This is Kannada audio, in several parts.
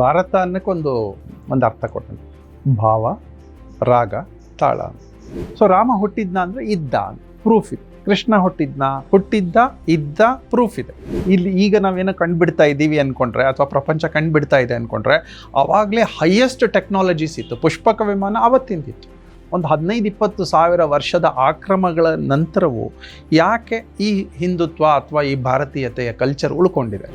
ಭಾರತ ಅನ್ನಕ್ಕೊಂದು ಒಂದು ಅರ್ಥ ಕೊಟ್ಟನು ಭಾವ, ರಾಗ, ತಾಳ. ಸೊ ರಾಮ ಹುಟ್ಟಿದ್ನ ಅಂದರೆ ಇದ್ದ ಪ್ರೂಫ್ ಇದೆ. ಕೃಷ್ಣ ಹುಟ್ಟಿದ್ನ, ಹುಟ್ಟಿದ್ದ, ಇದ್ದ ಪ್ರೂಫ್ ಇದೆ. ಇಲ್ಲಿ ಈಗ ನಾವೇನೋ ಕಂಡುಬಿಡ್ತಾ ಇದ್ದೀವಿ ಅಂದ್ಕೊಂಡ್ರೆ ಅಥವಾ ಪ್ರಪಂಚ ಕಂಡುಬಿಡ್ತಾ ಇದೆ ಅಂದ್ಕೊಂಡ್ರೆ ಆವಾಗಲೇ ಹೈಯೆಸ್ಟ್ ಟೆಕ್ನಾಲಜೀಸ್ ಇತ್ತು. ಪುಷ್ಪಕ ವಿಮಾನ ಅವತ್ತಿಂದಿತ್ತು. ಒಂದು ಹದಿನೈದು ಇಪ್ಪತ್ತು ಸಾವಿರ ವರ್ಷದ ಆಕ್ರಮಗಳ ನಂತರವೂ ಯಾಕೆ ಈ ಹಿಂದುತ್ವ ಅಥವಾ ಈ ಭಾರತೀಯತೆಯ ಕಲ್ಚರ್ ಉಳ್ಕೊಂಡಿದೆ?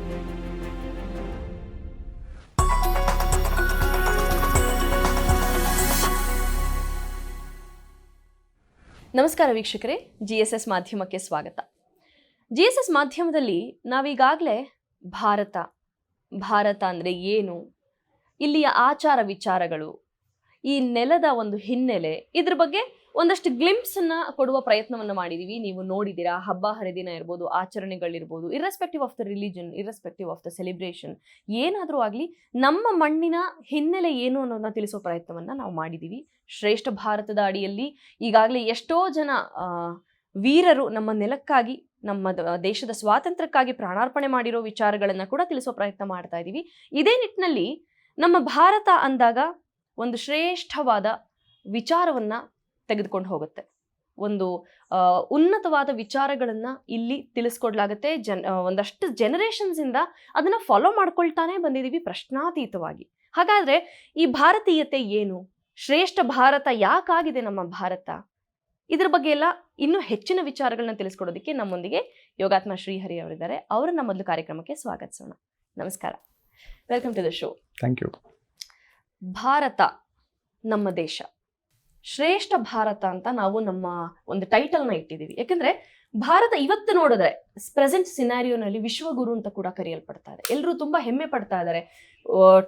ನಮಸ್ಕಾರ ವೀಕ್ಷಕರೇ ಜಿ ಎಸ್ ಎಸ್ ಮಾಧ್ಯಮಕ್ಕೆ ಸ್ವಾಗತ. ಜಿ ಎಸ್ ಎಸ್ ಮಾಧ್ಯಮದಲ್ಲಿ ನಾವೀಗಾಗಲೇ ಭಾರತ ಭಾರತ ಅಂದರೆ ಏನು, ಇಲ್ಲಿಯ ಆಚಾರ ವಿಚಾರಗಳು, ಈ ನೆಲದ ಒಂದು ಹಿನ್ನೆಲೆ, ಇದ್ರ ಬಗ್ಗೆ ಒಂದಷ್ಟು ಗ್ಲಿಂಪ್ಸನ್ನು ಕೊಡುವ ಪ್ರಯತ್ನವನ್ನು ಮಾಡಿದೀವಿ. ನೀವು ನೋಡಿದ್ದೀರಾ, ಹಬ್ಬ, ಹರಿದಿನ ಇರ್ಬೋದು, ಆಚರಣೆಗಳಿರ್ಬೋದು irrespective of the religion irrespective of the celebration ಏನಾದರೂ ಆಗಲಿ ನಮ್ಮ ಮಣ್ಣಿನ ಹಿನ್ನೆಲೆ ಏನು ಅನ್ನೋದನ್ನ ತಿಳಿಸೋ ಪ್ರಯತ್ನವನ್ನು ನಾವು ಮಾಡಿದ್ದೀವಿ ಶ್ರೇಷ್ಠ ಭಾರತದ ಅಡಿಯಲ್ಲಿ ಈಗಾಗಲೇ ಎಷ್ಟೋ ಜನ ವೀರರು ನಮ್ಮ ನೆಲಕ್ಕಾಗಿ, ನಮ್ಮ ದೇಶದ ಸ್ವಾತಂತ್ರ್ಯಕ್ಕಾಗಿ ಪ್ರಾಣಾರ್ಪಣೆ ಮಾಡಿರೋ ವಿಚಾರಗಳನ್ನು ಕೂಡ ತಿಳಿಸೋ ಪ್ರಯತ್ನ ಮಾಡ್ತಾ ಇದ್ದೀವಿ ಇದೇ ನಿಟ್ಟಿನಲ್ಲಿ ನಮ್ಮ ಭಾರತ ಅಂದಾಗ ಒಂದು ಶ್ರೇಷ್ಠವಾದ ವಿಚಾರವನ್ನ ತೆಗೆದುಕೊಂಡು ಹೋಗುತ್ತೆ. ಒಂದು ಉನ್ನತವಾದ ವಿಚಾರಗಳನ್ನು ಇಲ್ಲಿ ತಿಳಿಸ್ಕೊಡ್ಲಾಗತ್ತೆ. ಜನ್ ಒಂದಷ್ಟು ಜನರೇಷನ್ಸ್ ಇಂದ ಅದನ್ನ ಫಾಲೋ ಮಾಡ್ಕೊಳ್ತಾನೆ ಬಂದಿದ್ದೀವಿ ಪ್ರಶ್ನಾತೀತವಾಗಿ. ಹಾಗಾದ್ರೆ ಈ ಭಾರತೀಯತೆ ಏನು? ಶ್ರೇಷ್ಠ ಭಾರತ ಯಾಕಾಗಿದೆ ನಮ್ಮ ಭಾರತ? ಇದ್ರ ಬಗ್ಗೆ ಎಲ್ಲ ಇನ್ನೂ ಹೆಚ್ಚಿನ ವಿಚಾರಗಳನ್ನ ತಿಳಿಸ್ಕೊಡೋದಕ್ಕೆ ನಮ್ಮೊಂದಿಗೆ ಯೋಗಾತ್ಮ ಶ್ರೀಹರಿ ಅವರಿದ್ದಾರೆ. ಅವರನ್ನ ಮೊದಲು ಕಾರ್ಯಕ್ರಮಕ್ಕೆ ಸ್ವಾಗತಿಸೋಣ. ನಮಸ್ಕಾರ. Welcome to the show thank you Bharat ನಮ್ಮ ದೇಶ. ಶ್ರೇಷ್ಠ ಭಾರತ ಅಂತ ನಾವು ನಮ್ಮ ಒಂದು ಟೈಟಲ್ನ ಇಟ್ಟಿದ್ದೀವಿ. ಯಾಕಂದ್ರೆ ಭಾರತ ಇವತ್ತು ನೋಡಿದ್ರೆ ಪ್ರೆಸೆಂಟ್ ಸಿನಾರಿಯೋನಲ್ಲಿ ವಿಶ್ವಗುರು ಅಂತ ಕೂಡ ಕರೆಯಲ್ಪಡ್ತಾ ಇದೆ ಎಲ್ಲರೂ ತುಂಬಾ ಹೆಮ್ಮೆ ಪಡ್ತಾ ಇದ್ದಾರೆ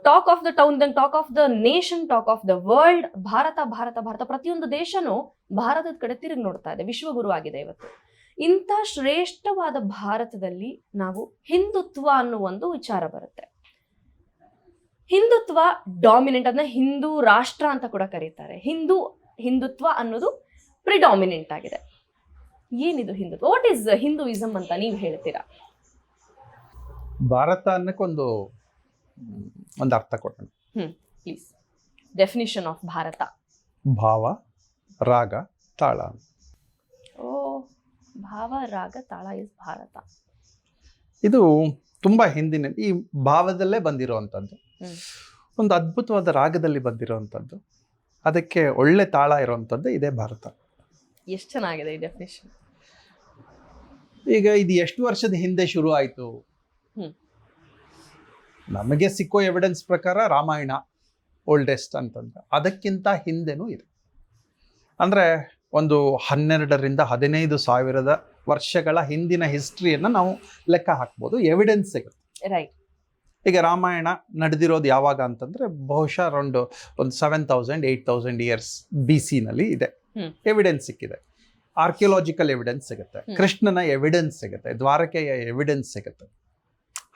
talk of the town then talk of the nation talk of the world Bharat Bharat Bharat. ಪ್ರತಿಯೊಂದು ದೇಶನೂ ಭಾರತದ ಕಡೆ ತಿರುಗಿ ನೋಡ್ತಾ ಇದೆ. ವಿಶ್ವಗುರು ಆಗಿದೆ ಇವತ್ತು. ಇಂಥ ಶ್ರೇಷ್ಠವಾದ ಭಾರತದಲ್ಲಿ ನಾವು ಹಿಂದುತ್ವ ಅನ್ನೋ ಒಂದು ವಿಚಾರ ಬರುತ್ತೆ. ಹಿಂದುತ್ವ ಡಾಮಿನೆಂಟ್ ಅದನ್ನ ಹಿಂದೂ ರಾಷ್ಟ್ರ ಅಂತ ಕೂಡ ಕರೀತಾರೆ. ಹಿಂದೂ ಹಿಂದುತ್ವ ಅನ್ನೋದು ಪ್ರಿಡಾಮಿನೆಂಟ್ ಆಗಿದೆ. ಏನಿದು ಹಿಂದುತ್ವ? ವಾಟ್ ಈಸ್ ಹಿಂದೂಯಿಸಮ್ ಅಂತ ನೀವು ಹೇಳ್ತೀರಾ? ಭಾರತ ಅನ್ನಕ್ಕೊಂದು ಒಂದು ಅರ್ಥ ಕೊಟ್ಟನು ಪ್ಲೀಸ್ ಡೆಫಿನಿಷನ್ ಆಫ್ ಭಾರತ. ಭಾವ ರಾಗ ತಾಳ. ಓ ಭಾವ ರಾಗ ತಾಳ ಇಸ್ ಭಾರತ. ಇದು ತುಂಬ ಹಿಂದಿನ ಈ ಭಾವದಲ್ಲೇ ಬಂದಿರುವಂಥದ್ದು ಅಂಥದ್ದು ಒಂದು ಅದ್ಭುತವಾದ ರಾಗದಲ್ಲಿ ಬಂದಿರುವಂಥದ್ದು ಅದಕ್ಕೆ ಒಳ್ಳೆ ತಾಳ ಇರುವಂಥದ್ದು ಇದೇ ಭಾರತ. ಎಷ್ಟು ಚೆನ್ನಾಗಿದೆ ಈ ಡೆಫಿನೇಷನ್ ಈಗ ಇದು ಎಷ್ಟು ವರ್ಷದ ಹಿಂದೆ ಶುರು ಆಯಿತು. ನಮಗೆ ಸಿಕ್ಕೋ ಎವಿಡೆನ್ಸ್ ಪ್ರಕಾರ ರಾಮಾಯಣ ಓಲ್ಡೆಸ್ಟ್ ಅಂತಂದ್ರೆ ಅದಕ್ಕಿಂತ ಹಿಂದೆನೂ ಇದೆ. ಅಂದರೆ ಒಂದು ಹನ್ನೆರಡರಿಂದ ಹದಿನೈದು ಸಾವಿರದ ವರ್ಷಗಳ ಹಿಂದಿನ ಹಿಸ್ಟ್ರಿಯನ್ನು ನಾವು ಲೆಕ್ಕ ಹಾಕ್ಬೋದು ಎವಿಡೆನ್ಸ್ ಸಿಗುತ್ತೆ. ರೈಟ್ ಈಗ ರಾಮಾಯಣ ನಡೆದಿರೋದು ಯಾವಾಗ ಅಂತಂದ್ರೆ ಬಹುಶಃ ಅರೌಂಡ್ ಒಂದು seven thousand eight thousand years B ಸಿನಲ್ಲಿ ಇದೆ. ಎವಿಡೆನ್ಸ್ ಸಿಕ್ಕಿದೆ. ಆರ್ಕಿಯೋಲಾಜಿಕಲ್ ಎವಿಡೆನ್ಸ್ ಸಿಗುತ್ತೆ. ಕೃಷ್ಣನ ಎವಿಡೆನ್ಸ್ ಸಿಗುತ್ತೆ. ದ್ವಾರಕೆಯ ಎವಿಡೆನ್ಸ್ ಸಿಗುತ್ತೆ.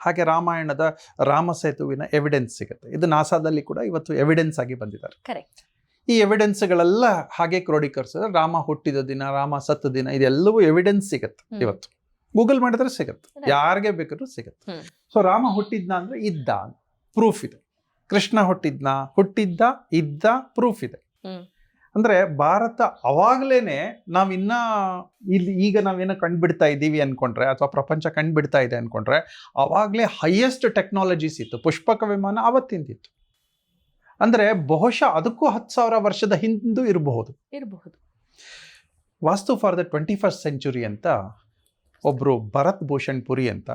ಹಾಗೆ ರಾಮಾಯಣದ ರಾಮ ಸೇತುವಿನ ಎವಿಡೆನ್ಸ್ ಸಿಗುತ್ತೆ. ಇದು ನಾಸಾದಲ್ಲಿ ಕೂಡ ಇವತ್ತು ಎವಿಡೆನ್ಸ್ ಆಗಿ ಬಂದಿದ್ದಾರೆ. ಈ ಎವಿಡೆನ್ಸ್ಗಳೆಲ್ಲ ಹಾಗೆ ಕ್ರೋಢೀಕರಿಸಿದ್ರೆ ರಾಮ ಹುಟ್ಟಿದ ದಿನ ರಾಮ ಸತ್ತ ದಿನ ಇದೆಲ್ಲವೂ ಎವಿಡೆನ್ಸ್ ಸಿಗುತ್ತೆ ಇವತ್ತು. ಗೂಗಲ್ ಮಾಡಿದ್ರೆ ಸಿಗುತ್ತೆ. ಯಾರಿಗೆ ಬೇಕಾದ್ರೂ ಸಿಗುತ್ತೆ. ಸೊ ರಾಮ ಹುಟ್ಟಿದ್ನ ಅಂದ್ರೆ ಇದ್ದ ಪ್ರೂಫ್ ಇದೆ. ಕೃಷ್ಣ ಹುಟ್ಟಿದ್ನ ಹುಟ್ಟಿದ್ದ ಇದ್ದ ಪ್ರೂಫ್ ಇದೆ. ಅಂದ್ರೆ ಭಾರತ ಅವಾಗ್ಲೇನೆ ನಾವಿನ್ನ ಇಲ್ಲಿ ಈಗ ನಾವೇನೋ ಕಂಡುಬಿಡ್ತಾ ಇದ್ದೀವಿ ಅನ್ಕೊಂಡ್ರೆ ಅಥವಾ ಪ್ರಪಂಚ ಕಂಡುಬಿಡ್ತಾ ಇದೆ ಅನ್ಕೊಂಡ್ರೆ ಅವಾಗಲೇ ಹೈಯೆಸ್ಟ್ ಟೆಕ್ನಾಲಜೀಸ್ ಇತ್ತು. ಪುಷ್ಪಕ ವಿಮಾನ ಅವತ್ತಿಂದಿತ್ತು. ಅಂದ್ರೆ ಬಹುಶಃ ಅದಕ್ಕೂ ಹತ್ತು ಸಾವಿರ ವರ್ಷದ ಹಿಂದೂ ಇರಬಹುದು. ಇರಬಹುದು. Vastu for the twenty first century ಅಂತ ಒಬ್ರು ಭರತ್ ಭೂಷಣ್ ಪುರಿ ಅಂತ.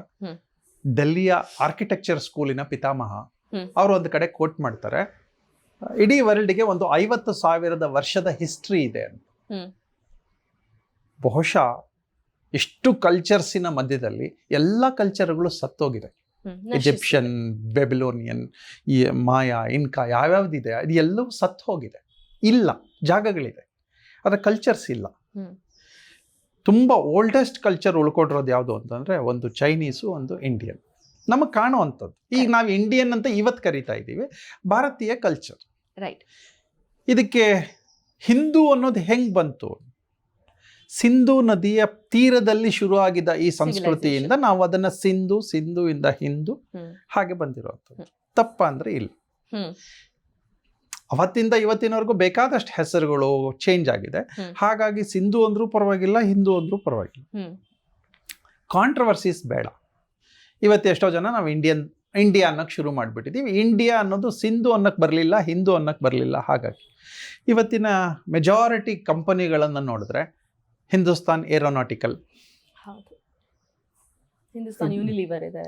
ಡೆಲ್ಲಿಯ ಆರ್ಕಿಟೆಕ್ಚರ್ ಸ್ಕೂಲಿನ ಪಿತಾಮಹ. ಅವರು ಒಂದು ಕಡೆ ಕೋಟ್ ಮಾಡ್ತಾರೆ ಇಡೀ ವರ್ಲ್ಡ್ಗೆ ಒಂದು ಐವತ್ತು ಸಾವಿರದ ವರ್ಷದ ಹಿಸ್ಟ್ರಿ ಇದೆ ಅಂತ. ಬಹುಶಃ ಇಷ್ಟು ಕಲ್ಚರ್ಸಿನ ಮಧ್ಯದಲ್ಲಿ ಎಲ್ಲ ಕಲ್ಚರ್ಗಳು ಸತ್ತೋಗಿದೆ ಇಜಿಪ್ಷಿಯನ್ ಬೆಬಿಲೋನಿಯನ್ ಈ ಮಾಯಾ ಇನ್ಕಾ ಯಾವ್ಯಾವ್ದಿದೆ ಅದು ಎಲ್ಲವೂ ಸತ್ತು ಹೋಗಿದೆ ಇಲ್ಲ ಜಾಗಗಳಿದೆ ಅದರ ಕಲ್ಚರ್ಸ್ ಇಲ್ಲ. ತುಂಬ ಓಲ್ಡೆಸ್ಟ್ ಕಲ್ಚರ್ ಉಳ್ಕೊಂಡಿರೋದು ಯಾವುದು ಅಂತಂದರೆ ಒಂದು ಚೈನೀಸು ಒಂದು ಇಂಡಿಯನ್ ನಮಗೆ ಕಾಣುವಂಥದ್ದು. ಈಗ ನಾವು ಇಂಡಿಯನ್ ಅಂತ ಇವತ್ತು ಕರಿತಾ ಇದ್ದೀವಿ. ಭಾರತೀಯ ಕಲ್ಚರ್ ರೈಟ್ ಇದಕ್ಕೆ ಹಿಂದೂ ಅನ್ನೋದು ಹೆಂಗೆ ಬಂತು? ಸಿಂಧು ನದಿಯ ತೀರದಲ್ಲಿ ಶುರು ಆಗಿದ್ದ ಈ ಸಂಸ್ಕೃತಿಯಿಂದ ನಾವು ಅದನ್ನು ಸಿಂಧು ಸಿಂಧು ಇಂದ ಹಿಂದೂ ಹಾಗೆ ಬಂದಿರುವಂಥದ್ದು. ತಪ್ಪ ಅಂದರೆ ಇಲ್ಲ. ಅವತ್ತಿಂದ ಇವತ್ತಿನವರೆಗೂ ಬೇಕಾದಷ್ಟು ಹೆಸರುಗಳು ಚೇಂಜ್ ಆಗಿದೆ. ಹಾಗಾಗಿ ಸಿಂಧು ಅಂದ್ರೂ ಪರವಾಗಿಲ್ಲ ಹಿಂದೂ ಅಂದ್ರೂ ಪರವಾಗಿಲ್ಲ. ಕಾಂಟ್ರವರ್ಸೀಸ್ ಬೇಡ. ಇವತ್ತೆಷ್ಟೋ ಜನ ನಾವು ಇಂಡಿಯನ್ ಇಂಡಿಯಾ ಅನ್ನೋಕ್ಕೆ ಶುರು ಮಾಡಿಬಿಟ್ಟಿದ್ದೀವಿ ಇಂಡಿಯಾ ಅನ್ನೋದು ಸಿಂಧು ಅನ್ನೋಕ್ಕೆ ಬರಲಿಲ್ಲ ಹಿಂದೂ ಅನ್ನೋಕ್ಕೆ ಬರಲಿಲ್ಲ. ಹಾಗಾಗಿ ಇವತ್ತಿನ ಮೆಜಾರಿಟಿ ಕಂಪನಿಗಳನ್ನು ನೋಡಿದ್ರೆ ಹಿಂದೂಸ್ತಾನ್ ಏರೋನಾಟಿಕಲ್ ಹೌದು. ಹಿಂದೂಸ್ತಾನ್ ಯೂನಿಲಿವರ್ ಇದೆ.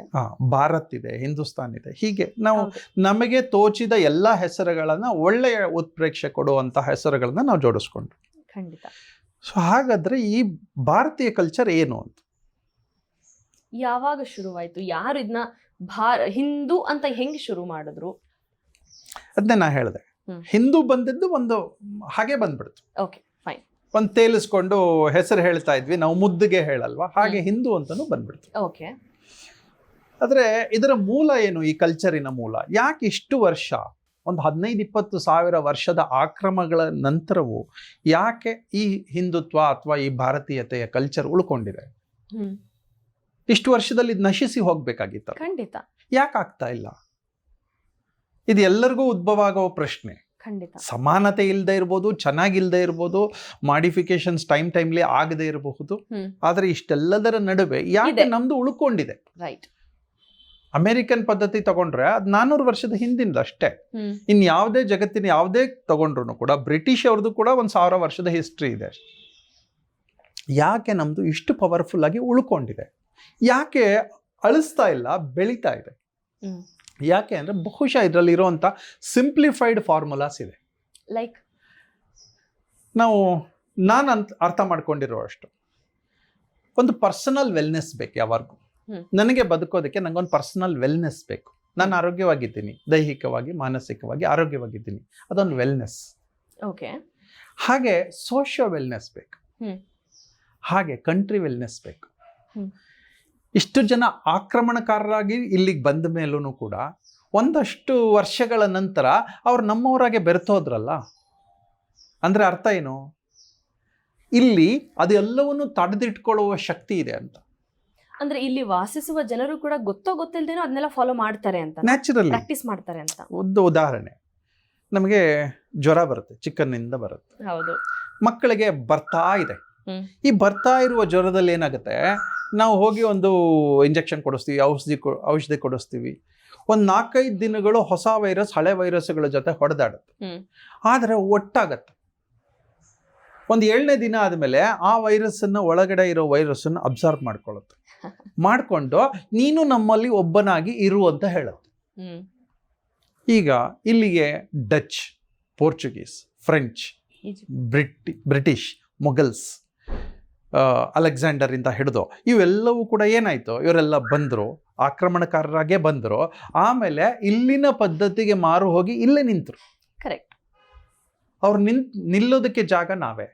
ಭಾರತ್ ಇದೆ ಹಿಂದೂಸ್ತಾನ್ ಇದೆ. ಹೀಗೆ ನಾವು ನಮಗೆ ತೋಚಿದ ಎಲ್ಲ ಹೆಸರುಗಳನ್ನು ಒಳ್ಳೆಯ ಉತ್ಪ್ರೇಕ್ಷೆ ಕೊಡುವಂತ ಹೆಸರುಗಳನ್ನ ನಾವು ಜೋಡಿಸ್ಕೊಂಡ್ರು. ಖಂಡಿತ. ಸೊ ಹಾಗಾದ್ರೆ ಈ ಭಾರತೀಯ ಕಲ್ಚರ್ ಏನು ಅಂತ? ಯಾವಾಗ ಶುರುವಾಯ್ತು? ಯಾರು ಇದನ್ನ ಭಾರ ಹಿಂದೂ ಅಂತ ಹೆಂಗೆ ಶುರು ಮಾಡಿದ್ರು? ಅದನ್ನೇ ನಾ ಹೇಳಿದೆ. ಹಿಂದೂ ಬಂದಿದ್ದು ಒಂದು ಹಾಗೆ ಬಂದ್ಬಿಡ್ತು. ಓಕೆ. ಒಂದು ತೇಲಿಸ್ಕೊಂಡು ಹೆಸರು ಹೇಳ್ತಾ ಇದ್ವಿ ನಾವು ಮುದ್ದಿಗೆ ಹೇಳಲ್ವಾ? ಹಾಗೆ ಹಿಂದೂ ಅಂತಲೂ ಬಂದ್ಬಿಡ್ತು. ಓಕೆ. ಆದರೆ ಇದರ ಮೂಲ ಏನು ಈ ಕಲ್ಚರಿನ ಮೂಲ? ಯಾಕೆ ಇಷ್ಟು ವರ್ಷ ಒಂದು ಹದಿನೈದು ಇಪ್ಪತ್ತು ಸಾವಿರ ವರ್ಷದ ಆಕ್ರಮಗಳ ನಂತರವೂ ಯಾಕೆ ಈ ಹಿಂದುತ್ವ ಅಥವಾ ಈ ಭಾರತೀಯತೆಯ ಕಲ್ಚರ್ ಉಳ್ಕೊಂಡಿದೆ? ಇಷ್ಟು ವರ್ಷದಲ್ಲಿ ಇದು ನಶಿಸಿ ಹೋಗ್ಬೇಕಾಗಿತ್ತು ಖಂಡಿತ. ಯಾಕೆ ಆಗ್ತಾ ಇಲ್ಲ? ಇದು ಎಲ್ಲರಿಗೂ ಉದ್ಭವ ಆಗೋ ಪ್ರಶ್ನೆ. ಸಮಾನತೆ ಇಲ್ಲದೆ ಇರ್ಬೋದು ಚೆನ್ನಾಗಿಲ್ಲದೆ ಇರ್ಬೋದು ಮಾಡಿಫಿಕೇಶನ್ಸ್ ಟೈಮ್ ಟೈಮ್ಲಿ ಆಗದೆ ಇರಬಹುದು. ಆದ್ರೆ ಇಷ್ಟೆಲ್ಲದರ ನಡುವೆ ಯಾಕೆ. ನಮ್ದು ಉಳ್ಕೊಂಡಿದೆ? ರೈಟ್ ಅಮೆರಿಕನ್ ಪದ್ಧತಿ ತಗೊಂಡ್ರೆ ಅದು ನಾನೂರು ವರ್ಷದ ಹಿಂದಿಂದ ಅಷ್ಟೇ. ಇನ್ ಯಾವುದೇ ಜಗತ್ತಿನ ಯಾವುದೇ ತಗೊಂಡ್ರು ಕೂಡ ಬ್ರಿಟಿಷ್ ಅವ್ರದ್ದು ಕೂಡ ಒಂದು ಸಾವಿರ ವರ್ಷದ ಹಿಸ್ಟ್ರಿ ಇದೆ. ಯಾಕೆ ನಮ್ದು ಇಷ್ಟು ಪವರ್ಫುಲ್ ಆಗಿ ಉಳ್ಕೊಂಡಿದೆ? ಯಾಕೆ ಅಳಿಸ್ತಾ ಇಲ್ಲ ಬೆಳೀತಾ ಇದೆ? ಯಾಕೆ ಅಂದರೆ ಬಹುಶಃ ಇದರಲ್ಲಿ ಇರುವಂತ ಸಿಂಪ್ಲಿಫೈಡ್ ಫಾರ್ಮುಲಾಸ್ ಇದೆ ಲೈಕ್ ನಾವು ನಾನು ಅಂತ ಅರ್ಥ ಮಾಡ್ಕೊಂಡಿರೋ ಅಷ್ಟು ಒಂದು ಪರ್ಸನಲ್ ವೆಲ್ನೆಸ್ ಬೇಕು ಯಾವಾಗೂ. ನನಗೆ ಬದುಕೋದಕ್ಕೆ ನನಗೊಂದು ಪರ್ಸನಲ್ ವೆಲ್ನೆಸ್ ಬೇಕು. ನಾನು ಆರೋಗ್ಯವಾಗಿದ್ದೀನಿ ದೈಹಿಕವಾಗಿ ಮಾನಸಿಕವಾಗಿ ಆರೋಗ್ಯವಾಗಿದ್ದೀನಿ. ಅದೊಂದು ವೆಲ್ನೆಸ್ ಓಕೆ ಹಾಗೆ ಸೋಷಿಯೋ ವೆಲ್ನೆಸ್ ಬೇಕು. ಹಾಗೆ ಕಂಟ್ರಿ ವೆಲ್ನೆಸ್ ಬೇಕು. ಇಷ್ಟು ಜನ ಆಕ್ರಮಣಕಾರರಾಗಿ ಇಲ್ಲಿಗೆ ಬಂದ ಮೇಲೂ ಕೂಡ ಒಂದಷ್ಟು ವರ್ಷಗಳ ನಂತರ ಅವ್ರು ನಮ್ಮವರಾಗೆ ಬೆರೆತೋದ್ರಲ್ಲ? ಅಂದ್ರೆ ಅರ್ಥ ಏನು? ಇಲ್ಲಿ ಅದೆಲ್ಲವನ್ನು ತಡೆದಿಟ್ಕೊಳ್ಳುವ ಶಕ್ತಿ ಇದೆ ಅಂತ. ಅಂದ್ರೆ ಇಲ್ಲಿ ವಾಸಿಸುವ ಜನರು ಕೂಡ ಗೊತ್ತೋ ಗೊತ್ತಿಲ್ಲದೇನೋ ಅದನ್ನೆಲ್ಲ ಫಾಲೋ ಮಾಡ್ತಾರೆ ಅಂತ. ನ್ಯಾಚುರಲ್ ಪ್ರಾಕ್ಟೀಸ್ ಮಾಡ್ತಾರೆ ಅಂತ. ಒಂದು ಉದಾಹರಣೆ. ನಮಗೆ ಜ್ವರ ಬರುತ್ತೆ ಚಿಕ್ಕನ್ನಿಂದ ಬರುತ್ತೆ. ಹೌದು. ಮಕ್ಕಳಿಗೆ ಬರ್ತಾ ಇದೆ. ಈ ಬರ್ತಾ ಇರುವ ಜ್ವರದಲ್ಲಿ ಏನಾಗುತ್ತೆ? ನಾವು ಹೋಗಿ ಒಂದು ಇಂಜೆಕ್ಷನ್ ಕೊಡಿಸ್ತೀವಿ ಔಷಧಿ ಕೊ- ಔಷಧಿ ಕೊಡಿಸ್ತೀವಿ. ಒಂದು ನಾಲ್ಕೈದು ದಿನಗಳು ಹೊಸ ವೈರಸ್ ಹಳೆ ವೈರಸ್ಗಳ ಜೊತೆ ಹೊಡೆದಾಡುತ್ತೆ. ಆದರೆ ಒಟ್ಟಾಗತ್ತೆ. ಒಂದು ಏಳನೇ ದಿನ ಆದಮೇಲೆ ಆ ವೈರಸ್ಸನ್ನು ಒಳಗಡೆ ಇರೋ ವೈರಸ್ಸನ್ನು ಅಬ್ಸರ್ವ್ ಮಾಡ್ಕೊಳ್ಳುತ್ತೆ. ಮಾಡಿಕೊಂಡು ನೀನು ನಮ್ಮಲ್ಲಿ ಒಬ್ಬನಾಗಿ ಇರು ಅಂತ ಹೇಳುತ್ತೆ. ಈಗ ಇಲ್ಲಿಗೆ Dutch Portuguese French ಬ್ರಿಟಿ British Mughals Alexander ಇಂದ ಹಿಡಿದು ಇವೆಲ್ಲವೂ ಕೂಡ ಏನಾಯಿತು? ಇವರೆಲ್ಲ ಬಂದರು ಆಕ್ರಮಣಕಾರರಾಗೇ ಬಂದರು. ಆಮೇಲೆ ಇಲ್ಲಿನ ಪದ್ಧತಿಗೆ ಮಾರು ಹೋಗಿ ಇಲ್ಲೇ ನಿಂತರು. ಕರೆಕ್ಟ್ ಅವ್ರು ನಿಂತ್ ನಿಲ್ಲೋದಕ್ಕೆ ಜಾಗ ನಾವೇ.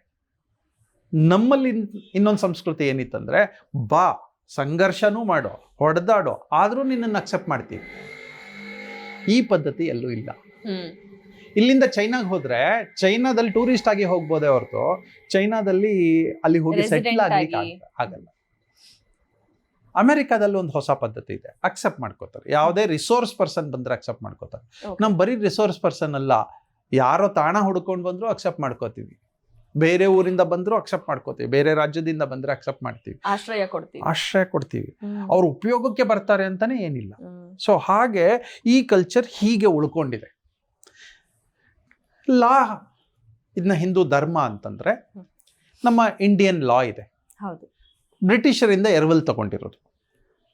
ನಮ್ಮಲ್ಲಿ ಇನ್ನೊಂದು ಸಂಸ್ಕೃತಿ ಏನಿತ್ತಂದರೆ ಬಾ ಸಂಘರ್ಷನೂ ಮಾಡೋ ಹೊಡೆದಾಡೋ ಆದರೂ ನಿನ್ನನ್ನು ಅಕ್ಸೆಪ್ಟ್ ಮಾಡ್ತೀವಿ. ಈ ಪದ್ಧತಿ ಎಲ್ಲೂ ಇಲ್ಲ. ಇಲ್ಲಿಂದ ಚೈನಾಗೆ ಹೋದ್ರೆ ಚೈನಾದಲ್ಲಿ ಟೂರಿಸ್ಟ್ ಆಗಿ ಹೋಗ್ಬೋದೇ ಹೊರತು ಚೈನಾದಲ್ಲಿ ಅಲ್ಲಿ ಹೋಗಿ ಸೈಕಲ್ ಸೆಟ್ಲ್ ಆಗ್ಲಿಕ್ಕೆ ಆಗಿ. ಆಗ- ಆಗಲ್ಲ. ಅಮೆರಿಕಾದಲ್ಲಿ ಒಂದು ಹೊಸ ಪದ್ಧತಿ ಇದೆ. ಅಕ್ಸೆಪ್ಟ್ ಮಾಡ್ಕೋತಾರೆ. ಯಾವುದೇ ರಿಸೋರ್ಸ್ ಪರ್ಸನ್ ಬಂದ್ರೆ ಅಕ್ಸೆಪ್ಟ್ ಮಾಡ್ಕೋತಾರೆ. Okay. ನಮ್ ಬರೀ ರಿಸೋರ್ಸ್ ಪರ್ಸನ್ ಅಲ್ಲ. ಯಾರೋ ತಾಣ ಹುಡ್ಕೊಂಡು ಬಂದ್ರು ಅಕ್ಸೆಪ್ಟ್ ಮಾಡ್ಕೋತೀವಿ. ಬೇರೆ ಊರಿಂದ ಬಂದ್ರು ಅಕ್ಸೆಪ್ಟ್ ಮಾಡ್ಕೋತೀವಿ. ಬೇರೆ ರಾಜ್ಯದಿಂದ ಬಂದ್ರೆ ಅಕ್ಸೆಪ್ಟ್ ಮಾಡ್ತೀವಿ. ಆಶ್ರಯ ಕೊಡ್ತೀವಿ. ಆಶ್ರಯ ಕೊಡ್ತೀವಿ. ಹ್ಮ್. ಅವ್ರ ಉಪಯೋಗಕ್ಕೆ ಬರ್ತಾರೆ ಅಂತಾನೆ ಏನಿಲ್ಲ. ಹ್ಮ್. ಸೊ ಹಾಗೆ ಈ ಕಲ್ಚರ್ ಹೀಗೆ ಉಳ್ಕೊಂಡಿದೆ. ಲಾ ಇದನ್ನ ಹಿಂದೂ ಧರ್ಮ ಅಂತಂದ್ರೆ ನಮ್ಮ ಇಂಡಿಯನ್ ಲಾ ಇದೆ. ಹೌದು. ಬ್ರಿಟಿಷರಿಂದ ಎರವಲ್ ತಗೊಂಡಿರೋದು.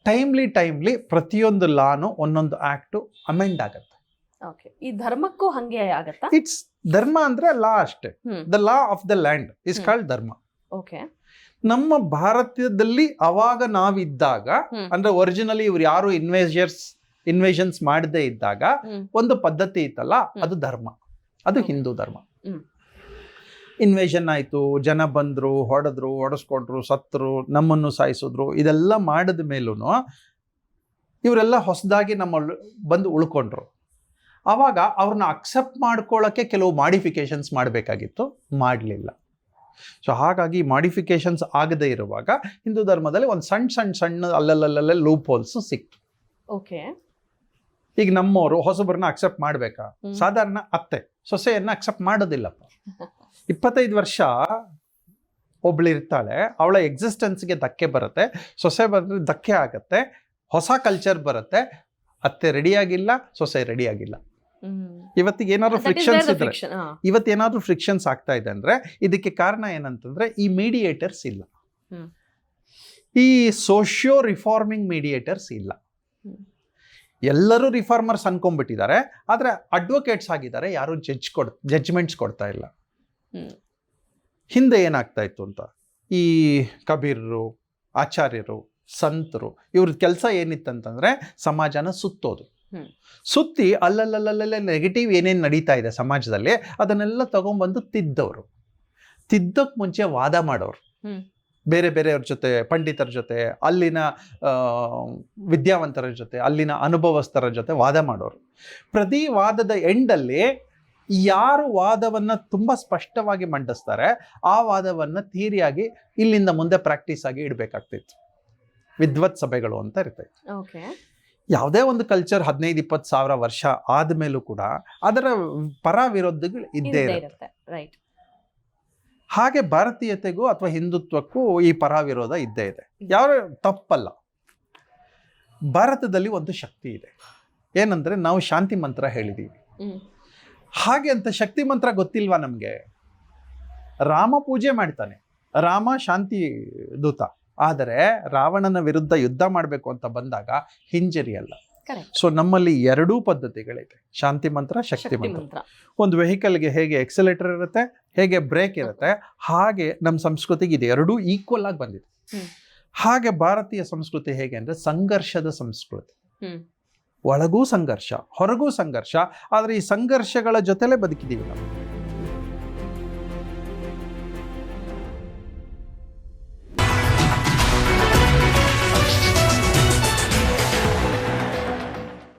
ಟೈಮ್ಲಿ ಟೈಮ್ಲಿ ಪ್ರತಿಯೊಂದು ಲಾನು ಒಂದೊಂದು ಆಕ್ಟು ಅಮೆಂಡ್ ಆಗತ್ತೆ. ಓಕೆ. ಈ ಧರ್ಮಕ್ಕೂ ಹಂಗೆ ಆಗತ್ತಾ? ಇಟ್ಸ್ ಧರ್ಮ ಅಂದ್ರೆ ಲಾ ಅಷ್ಟೇ. The law of the land is. Called dharma. Okay. ನಮ್ಮ ಭಾರತದಲ್ಲಿ ಅವಾಗ ನಾವಿದ್ದಾಗ. ಅಂದ್ರೆ ಒರಿಜಿನಲಿ ಇವ್ರು ಯಾರು ಇನ್ವೇಜರ್ಸ್ ಇನ್ವೇಷನ್ಸ್ ಮಾಡದೇ ಇದ್ದಾಗ ಒಂದು ಪದ್ಧತಿ ಇತ್ತಲ್ಲ ಅದು ಧರ್ಮ. ಅದು ಹಿಂದೂ. ಧರ್ಮ. ಇನ್ವೇಷನ್ ಆಯಿತು ಜನ ಬಂದ್ರು ಹೊಡೆದ್ರು ಹೊಡೆಸ್ಕೊಂಡ್ರು ಸತ್ತರು ನಮ್ಮನ್ನು ಸಾಯಿಸಿದ್ರು ಇದೆಲ್ಲ ಮಾಡಿದ ಮೇಲೂ ಇವರೆಲ್ಲ ಹೊಸದಾಗಿ ನಮ್ಮ ಬಂದು ಉಳ್ಕೊಂಡ್ರು. ಆವಾಗ ಅವ್ರನ್ನ ಅಕ್ಸೆಪ್ಟ್ ಮಾಡ್ಕೊಳ್ಳೋಕ್ಕೆ ಕೆಲವು ಮಾಡಿಫಿಕೇಶನ್ಸ್ ಮಾಡಬೇಕಾಗಿತ್ತು ಮಾಡಲಿಲ್ಲ. ಸೊ ಹಾಗಾಗಿ ಮಾಡಿಫಿಕೇಶನ್ಸ್ ಆಗದೇ ಇರುವಾಗ ಹಿಂದೂ ಧರ್ಮದಲ್ಲಿ ಒಂದು ಸಣ್ಣ ಸಣ್ಣ ಸಣ್ಣ ಅಲ್ಲಲ್ಲಲ್ಲೇ ಲೂಪ್ ಹೋಲ್ಸ್ ಸಿಕ್ತು. ಓಕೆ ಈಗ ನಮ್ಮವರು ಹೊಸಬರನ್ನ ಅಕ್ಸೆಪ್ಟ್ ಮಾಡಬೇಕಾ. ಸಾಧಾರಣ ಅತ್ತೆ. ಸೊಸೆಯನ್ನ ಅಕ್ಸೆಪ್ಟ್ ಮಾಡೋದಿಲ್ಲಪ್ಪ. ಇಪ್ಪತ್ತೈದು ವರ್ಷ ಒಬ್ಳಿರ್ತಾಳೆ ಅವಳ ಎಕ್ಸಿಸ್ಟೆನ್ಸ್ಗೆ ಧಕ್ಕೆ ಬರುತ್ತೆ ಸೊಸೆ ಬಂದರೆ ಧಕ್ಕೆ ಆಗುತ್ತೆ ಹೊಸ ಕಲ್ಚರ್ ಬರುತ್ತೆ ಅತ್ತೆ ರೆಡಿಯಾಗಿಲ್ಲ ಸೊಸೆ ರೆಡಿಯಾಗಿಲ್ಲ ಇವತ್ತಿಗೆ ಏನಾದ್ರು ಫ್ರಿಕ್ಷನ್ಸ್ ಇದ್ರೆ ಇವತ್ತೇನಾದ್ರೂ ಫ್ರಿಕ್ಷನ್ಸ್ ಆಗ್ತಾ ಇದೆ ಅಂದ್ರೆ ಇದಕ್ಕೆ ಕಾರಣ ಏನಂತಂದ್ರೆ ಈ ಮೀಡಿಯೇಟರ್ಸ್ ಇಲ್ಲ. ಈ ಸೋಷಿಯೋ ರಿಫಾರ್ಮಿಂಗ್ ಮೀಡಿಯೇಟರ್ಸ್ ಇಲ್ಲ. ಎಲ್ಲರೂ ರಿಫಾರ್ಮರ್ಸ್ ಅನ್ಕೊಂಡ್ಬಿಟ್ಟಿದ್ದಾರೆ. ಆದರೆ ಅಡ್ವೊಕೇಟ್ಸ್ ಆಗಿದ್ದಾರೆ ಯಾರು ಜಡ್ಜ್ ಕೊಡ್ ಜಡ್ಜ್ಮೆಂಟ್ಸ್ ಕೊಡ್ತಾ ಇಲ್ಲ. ಹಿಂದೆ ಏನಾಗ್ತಾ ಇತ್ತು ಅಂತ? ಈ ಕಬೀರರು ಆಚಾರ್ಯರು ಸಂತರು ಇವ್ರ ಕೆಲಸ ಏನಿತ್ತಂತಂದ್ರೆ ಸಮಾಜನ ಸುತ್ತೋದು. ಸುತ್ತಿ ಅಲ್ಲಲ್ಲಲ್ಲಲ್ಲೇ ನೆಗೆಟಿವ್ ಏನೇನು ನಡೀತಾ ಇದೆ ಸಮಾಜದಲ್ಲಿ ಅದನ್ನೆಲ್ಲ ತಗೊಂಡ್ಬಂದು ತಿದ್ದವರು. ತಿದ್ದಕ್ಕೆ ಮುಂಚೆ ವಾದ ಮಾಡೋರು. ಬೇರೆ ಬೇರೆಯವ್ರ ಜೊತೆ ಪಂಡಿತರ ಜೊತೆ ಅಲ್ಲಿನ ವಿದ್ಯಾವಂತರ ಜೊತೆ ಅಲ್ಲಿನ ಅನುಭವಸ್ಥರ ಜೊತೆ ವಾದ ಮಾಡೋರು. ಪ್ರತಿ ವಾದದ ಎಂಡಲ್ಲಿ ಯಾರು ವಾದವನ್ನು ತುಂಬ ಸ್ಪಷ್ಟವಾಗಿ ಮಂಡಿಸ್ತಾರೆ ಆ ವಾದವನ್ನು ಥಿಯರಿಯಾಗಿ ಇಲ್ಲಿಂದ ಮುಂದೆ ಪ್ರಾಕ್ಟೀಸ್ ಆಗಿ ಇಡಬೇಕಾಗ್ತಿತ್ತು. ವಿದ್ವತ್ ಸಭೆಗಳು ಅಂತ ಇರ್ತೈತೆ. ಓಕೆ. ಯಾವುದೇ ಒಂದು ಕಲ್ಚರ್ ಹದಿನೈದು ಇಪ್ಪತ್ತು ಸಾವಿರ ವರ್ಷ ಆದಮೇಲೂ ಕೂಡ ಅದರ ಪರ ವಿರೋಧಗಳು ಇದ್ದೇ ಇರುತ್ತೆ. ರೈಟ್. ಹಾಗೆ ಭಾರತೀಯತೆಗೂ ಅಥವಾ ಹಿಂದುತ್ವಕ್ಕೂ ಈ ಪರಾವಿರೋಧ ಇದ್ದೇ ಇದೆ. ಯಾರು ತಪ್ಪಲ್ಲ. ಭಾರತದಲ್ಲಿ ಒಂದು ಶಕ್ತಿ ಇದೆ. ಏನಂದರೆ ನಾವು ಶಾಂತಿ ಮಂತ್ರ ಹೇಳಿದ್ದೀವಿ ಹಾಗೆ ಅಂತ ಶಕ್ತಿ ಮಂತ್ರ ಗೊತ್ತಿಲ್ವಾ ನಮಗೆ? ರಾಮ ಪೂಜೆ ಮಾಡ್ತಾನೆ. ರಾಮ ಶಾಂತಿ ದೂತ. ಆದರೆ ರಾವಣನ ವಿರುದ್ಧ ಯುದ್ಧ ಮಾಡಬೇಕು ಅಂತ ಬಂದಾಗ ಹಿಂಜರಿಯಲ್ಲ. ಸೊ ನಮ್ಮಲ್ಲಿ ಎರಡೂ ಪದ್ಧತಿಗಳಿದೆ ಶಾಂತಿ ಮಂತ್ರ ಶಕ್ತಿ ಮಂತ್ರ. ಒಂದು ಒಂದು ವೆಹಿಕಲ್ಗೆ ಹೇಗೆ ಎಕ್ಸಲೇಟರ್ ಇರುತ್ತೆ ಹೇಗೆ ಬ್ರೇಕ್ ಇರುತ್ತೆ ಹಾಗೆ ನಮ್ಮ ಸಂಸ್ಕೃತಿಗೆ ಇದು ಎರಡೂ ಈಕ್ವಲ್ ಆಗಿ ಬಂದಿದೆ. ಹಾಗೆ ಭಾರತೀಯ ಸಂಸ್ಕೃತಿ ಹೇಗೆ ಅಂದ್ರೆ ಸಂಘರ್ಷದ ಸಂಸ್ಕೃತಿ. ಒಳಗೂ ಸಂಘರ್ಷ ಹೊರಗೂ ಸಂಘರ್ಷ ಆದರೆ ಈ ಸಂಘರ್ಷಗಳ ಜೊತೆಲೇ ಬದುಕಿದ್ದೀವಿ ನಾವು.